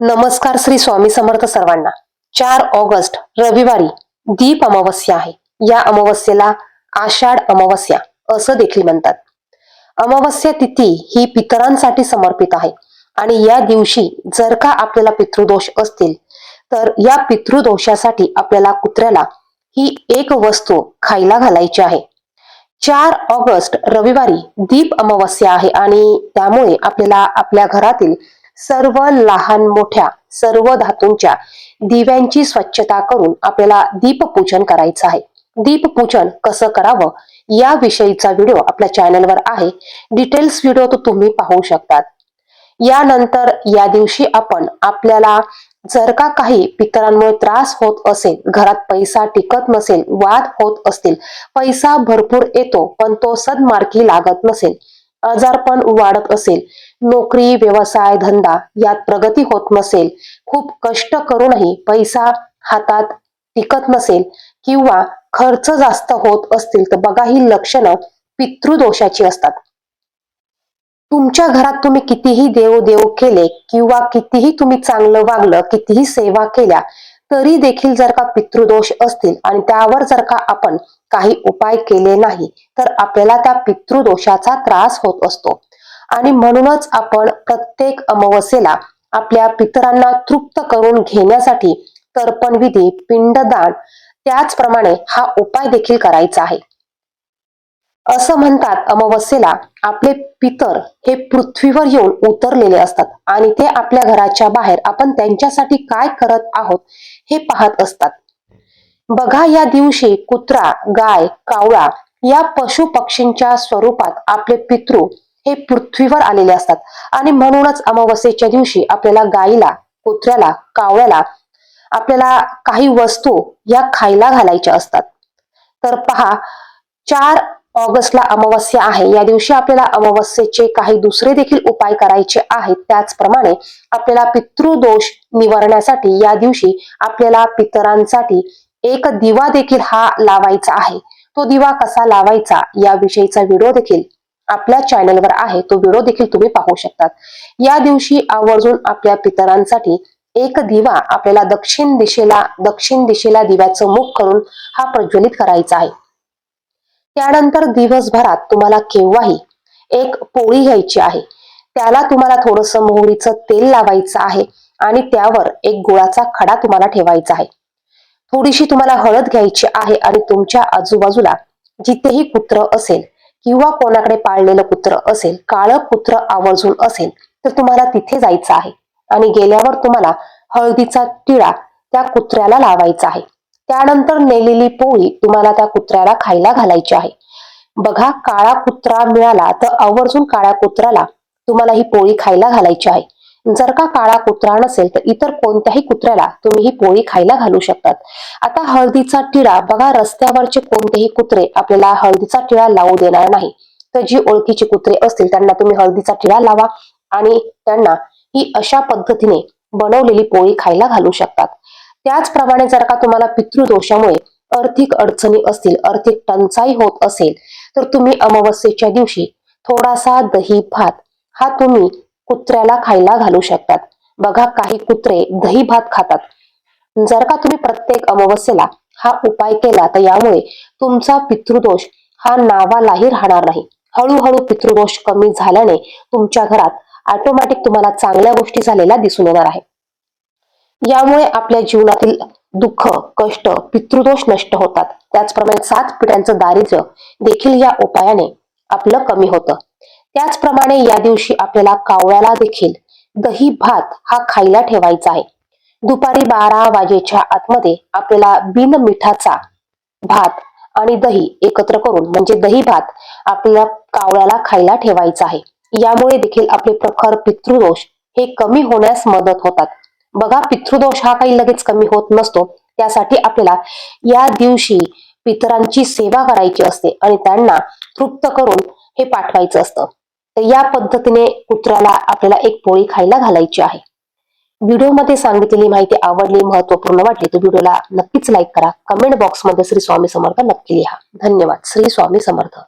नमस्कार श्री स्वामी समर्थ सर्वांना. चार ऑगस्ट रविवारी दीप अमावस्या आहे. या अमावस्येला आषाढ अमावस्या असं देखील म्हणतात. अमावस्या तिथी ही पितरांसाठी समर्पित आहे. आणि या दिवशी जर का आपल्याला पितृदोष असतील तर या पितृदोषासाठी आपल्याला कुत्र्याला ही एक वस्तू खायला घालायची आहे. चार ऑगस्ट रविवारी दीप अमावस्या आहे आणि त्यामुळे आपल्याला आपल्या घरातील सर्व लहान मोठ्या सर्व धातूंच्या दिव्यांची स्वच्छता करून आपल्याला दीपपूजन करायचं आहे. दीपपूजन कसं करावं याविषयीचा व्हिडिओ आपल्या चॅनलवर आहे. डिटेल्स व्हिडिओ तो तुम्ही पाहू शकतात. यानंतर या दिवशी आपण आपल्याला जर का काही पितरांमुळे त्रास होत असेल घरात पैसा टिकत नसेल वाद होत असतील पैसा भरपूर येतो पण तो सदमार्गी लागत नसेल आजारपण वाढत असेल. नोकरी व्यवसाय धंदा यात प्रगती होत नसेल. खूप कष्ट करूनही पैसा हातात टिकत नसेल किंवा खर्च जास्त होत असतील तर बघा ही लक्षणं पितृदोषाची असतात. तुमच्या घरात तुम्ही कितीही देव देव केले किंवा कितीही तुम्ही चांगलं वागलं कितीही सेवा केल्या तरी देखील जर का पितृदोष असतील आणि त्यावर जर का आपण काही उपाय केले नाही तर आपल्याला त्या पितृदोषाचा त्रास होत असतो. आणि म्हणूनच आपण प्रत्येक अमावस्येला आपल्या पितरांना तृप्त करून घेण्यासाठी तर्पण विधी पिंडदान त्याचप्रमाणे हा उपाय देखील करायचा आहे. असं म्हणतात अमावस्येला आपले पितर हे पृथ्वीवर येऊन उतरलेले असतात आणि ते आपल्या घराच्या बाहेर आपण त्यांच्यासाठी काय करत आहोत हे पाहत असतात. बघा या दिवशी कुत्रा गाय कावळा या पशु पक्षींच्या स्वरूपात आपले पितृ हे पृथ्वीवर आलेले असतात. आणि म्हणूनच अमावस्येच्या दिवशी आपल्याला गाईला कुत्र्याला कावळ्याला आपल्याला काही वस्तू या खायला घालायच्या असतात. तर पहा चार ऑगस्टला अमावस्या आहे. या दिवशी आपल्याला अमावस्येचे काही दुसरे देखील उपाय करायचे आहेत. त्याचप्रमाणे आपल्याला पितृदोष निवारण्यासाठी या दिवशी आपल्याला पितरांसाठी एक दिवा देखील हा लावायचा आहे. तो दिवा कसा लावायचा याविषयीचा व्हिडिओ देखील आपल्या चॅनलवर आहे. तो व्हिडिओ देखील तुम्ही पाहू शकतात. या दिवशी आवर्जून आपल्या पितरांसाठी एक दिवा आपल्याला दक्षिण दिशेला दक्षिण दिशेला दिव्याचं मुख करून हा प्रज्वलित करायचा आहे. त्यानंतर दिवसभरात तुम्हाला केव्हाही एक पोळी घ्यायची आहे. त्याला तुम्हाला थोडस मोहरीचं तेल लावायचं आहे आणि त्यावर एक गुळाचा खडा तुम्हाला ठेवायचा आहे. थोडीशी तुम्हाला हळद घ्यायची आहे आणि तुमच्या आजूबाजूला जिथेही कुत्र असेल किंवा कोणाकडे पाळलेलं कुत्र असेल काळं कुत्र आवर्जून असेल तर तुम्हाला तिथे जायचं आहे. आणि गेल्यावर तुम्हाला हळदीचा टिळा त्या कुत्र्याला लावायचा आहे. त्यानंतर नेलेली पोळी तुम्हाला त्या कुत्र्याला खायला घालायची आहे. बघा काळा कुत्रा मिळाला तर आवर्जून काळ्या कुत्र्याला तुम्हाला ही पोळी खायला घालायची आहे. जर का काळा कुत्रा नसेल तर इतर कोणत्याही कुत्र्याला तुम्ही ही पोळी खायला घालू शकतात. आता हळदीचा टिळा बघा रस्त्यावरचे कोणतेही कुत्रे आपल्याला हळदीचा टिळा लावू देणार नाही. तर जी ओळखीची कुत्रे असतील त्यांना तुम्ही हळदीचा टिळा लावा आणि त्यांना ही अशा पद्धतीने बनवलेली पोळी खायला घालू शकतात. त्याचप्रमाणे जर का तुम्हाला पितृदोषामुळे आर्थिक अडचणी असतील आर्थिक टंचाई होत असेल तर तुम्ही अमावस्येच्या दिवशी थोडासा दही भात हा तुम्ही कुत्र्याला खायला घालू शकतात. बघा काही कुत्रे दही भात खातात. जर का तुम्ही प्रत्येक अमावस्येला हा उपाय केला तर यामुळे तुमचा पितृदोष हा नावालाही राहणार नाही. हळूहळू पितृदोष कमी झाल्याने तुमच्या घरात ऑटोमॅटिक तुम्हाला चांगल्या गोष्टी झालेल्या दिसून येणार आहे यामुळे आपल्या जीवनातील दुःख कष्ट पितृदोष नष्ट होतात. त्याचप्रमाणे सात पिढ्यांचं दारिद्र्य देखील या उपायाने आपलं कमी होतं. त्याचप्रमाणे या दिवशी आपल्याला कावळ्याला देखील दही भात हा खायला ठेवायचा आहे. दुपारी बारा वाजेच्या आतमध्ये आपल्याला बिन मिठाचा भात आणि दही एकत्र करून म्हणजे दही भात आपल्याला कावळ्याला खायला ठेवायचा आहे. यामुळे देखील आपले प्रखर पितृदोष हे कमी होण्यास मदत होतात. बघा पितृदोष हा काही लगेच कमी होत नसतो. त्यासाठी आपल्याला या दिवशी पितरांची सेवा करायची असते आणि त्यांना तृप्त करून हे पाठवायचं असतं. तर या पद्धतीने कुत्र्याला आपल्याला एक पोळी खायला घालायची आहे. व्हिडिओमध्ये सांगितलेली माहिती आवडली महत्त्वपूर्ण वाटली तर व्हिडिओला नक्कीच लाईक करा. कमेंट बॉक्समध्ये श्री स्वामी समर्थ नक्की लिहा. धन्यवाद. श्री स्वामी समर्थ.